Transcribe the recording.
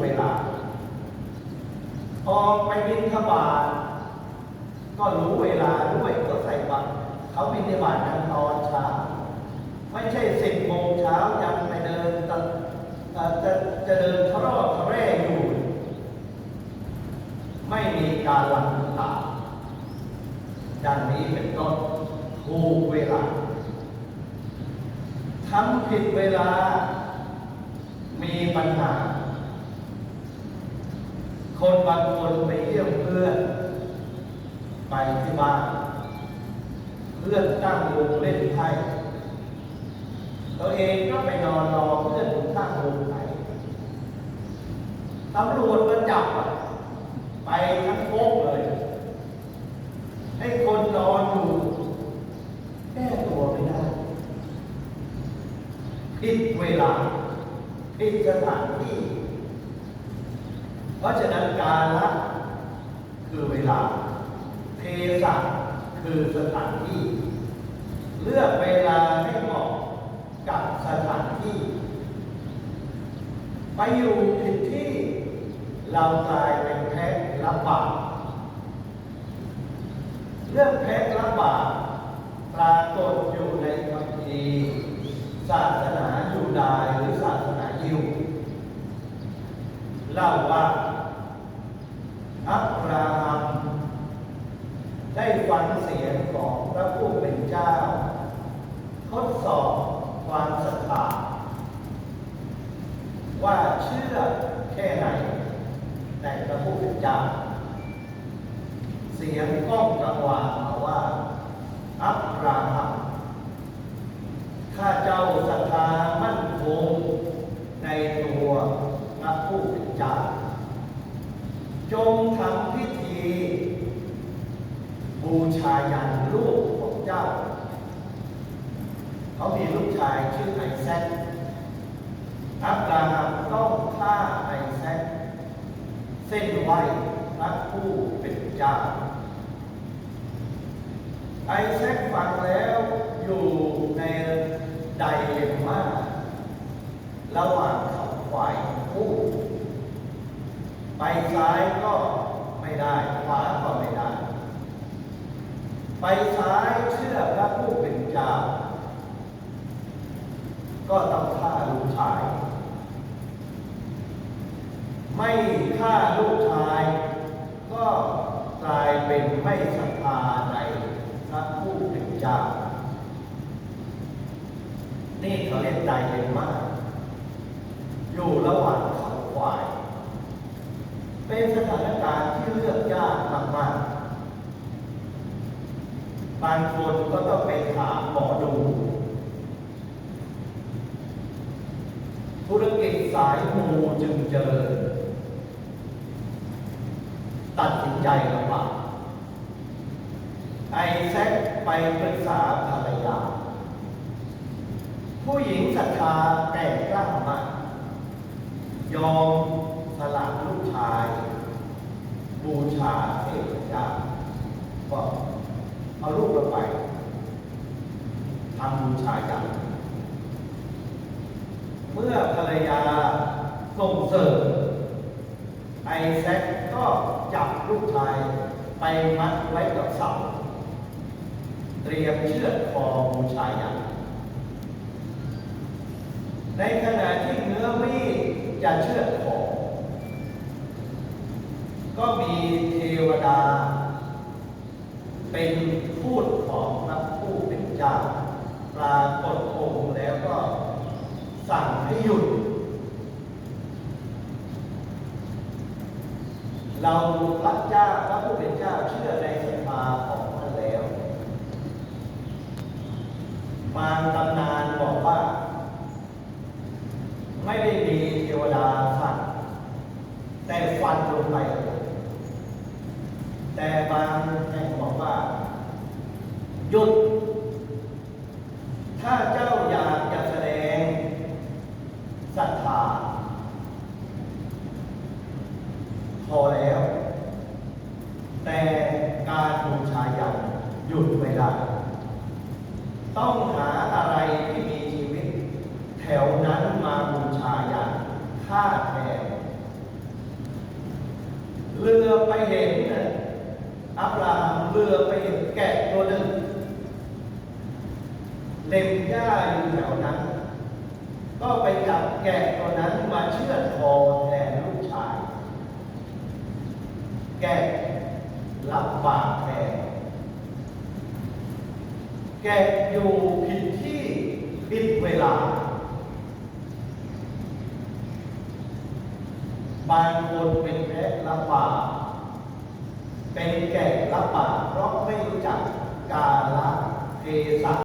เวลา ออกไปบินทบาทก็รู้เวลาด้วยก็ใส่บัตรเขาบินทบาทกันตอนเช้าไม่ใช่สิบโมงเช้ายังไปเดินตะจะจะเดินทะเลาะทะเร่อยู่ ไม่มีการหลังตาดังนี้เป็นต้นถูกเวลาทำผิดเวลา มีปัญหา คนบางคนไปเยี่ยมเพื่อนไปที่บ้านเพื่อนตั้งวงเล่นไพ่ตัวเองก็ไปนอนรอเพื่อนอยู่ข้งวงไพ่ตำรวจมาจับไปทั้งโค้งเลย ให้คนนอนอยู่แก้ตัวไม่ได้ผิดเวลาผิดสถานที่ เพราะฉะนั้นการละคือเวลา เทศะคือสถานที่ เลือกเวลาให้เหมาะกับสถานที่ ไปอยู่ผิดที่เรากลายเป็นแพ้รับบาปเรื่องแพ้รับบาปปรากฏอยู่ในคัมภีศาสนายูดายหรือศาสนายิว เล่าว่าอับราฮัม ได้ฟังเสียงของพระผู้เป็นเจ้า ทดสอบความศรัทธาว่าเชื่อแค่ไหนในพระผู้เป็นเจ้า เสียงก้องกังวานมาว่า อับราฮัมข้าเจ้าศรัทธามั่นคงในตัวพระผู้เป็นเจ้า จงทำพิธี บูชายันลูกของเจ้า เขามีลูกชายชื่อไอแซคอับราฮัมต้องฆ่าไอแซคเส้นไหวพระผู้เป็นเจ้า ไอแซคฟังแล้วอยู่ในไดเลมม่าระหว่างเขาควายคู่ไปซ้ายก็ไม่ได้ ขวาก็ไม่ได้ ไปซ้ายเชื่อพระผู้เป็นเจ้า ก็ต้องฆ่าลูกชาย ไม่ฆ่าลูกชาย ก็กลายเป็นไม่ศรัทธาในพระผู้เป็นเจ้า นี่เขาเรียกใจเย็นมาก อยู่ระหว่างเขาควาย เป็นสถานการณ์ที่เลือกยากมากๆ บางคนก็ต้องไปถามหมอดู ธุรกิจสายมูจึงเจริญ ตัดสินใจลำบากไอแซคไปปรึกษาภรรยา ผู้หญิงศรัทธาแต่กล้ามาก ยอมสละลูกชาย บูชาเทพเจ้าก็เอาลูกเราไปทำบูชายันเมื่อ ภรรยาส่งเสริมไอแซคก็จับลูกชายไปมัดไว้กับเสาเตรียมเชือดคอบูชายันในขณะที่เนื้อมีดจะเชือดคอก็มีเทวดา เป็นพูดของพระผู้เป็นเจ้า ปรากฏองค์แล้วก็สั่งให้หยุด เราพระเจ้าพระผู้เป็นเจ้าเชื่อในศรัทธาของท่านแล้ว บางตำนานบอกว่า ไม่ได้มีเทวดาฟันแต่ฟันลงไป แต่บางแห่งบอกว่าหยุด ถ้าเจ้าอยากจะแสดงศรัทธาพอแล้ว หยุดไม่ได้ ต้องหาอะไรที่มีชีวิต แถวนั้นมาบูชายันค่าแทนเรือไปเห็นอับราฮัมเรือไปเห็นแกะตัวหนึ่งเล็มหญ้าอยู่แถวนั้น ก็ไปจับแกะตัวนั้นมาเชือดคอแทนลูกชาย แกะรับบาปแทน แกะอยู่ผิดที่ผิดเวลา บางคนเป็นแพะรับบาเป็นแกะรับบาเพราะไม่รู้จักกาลเทศะ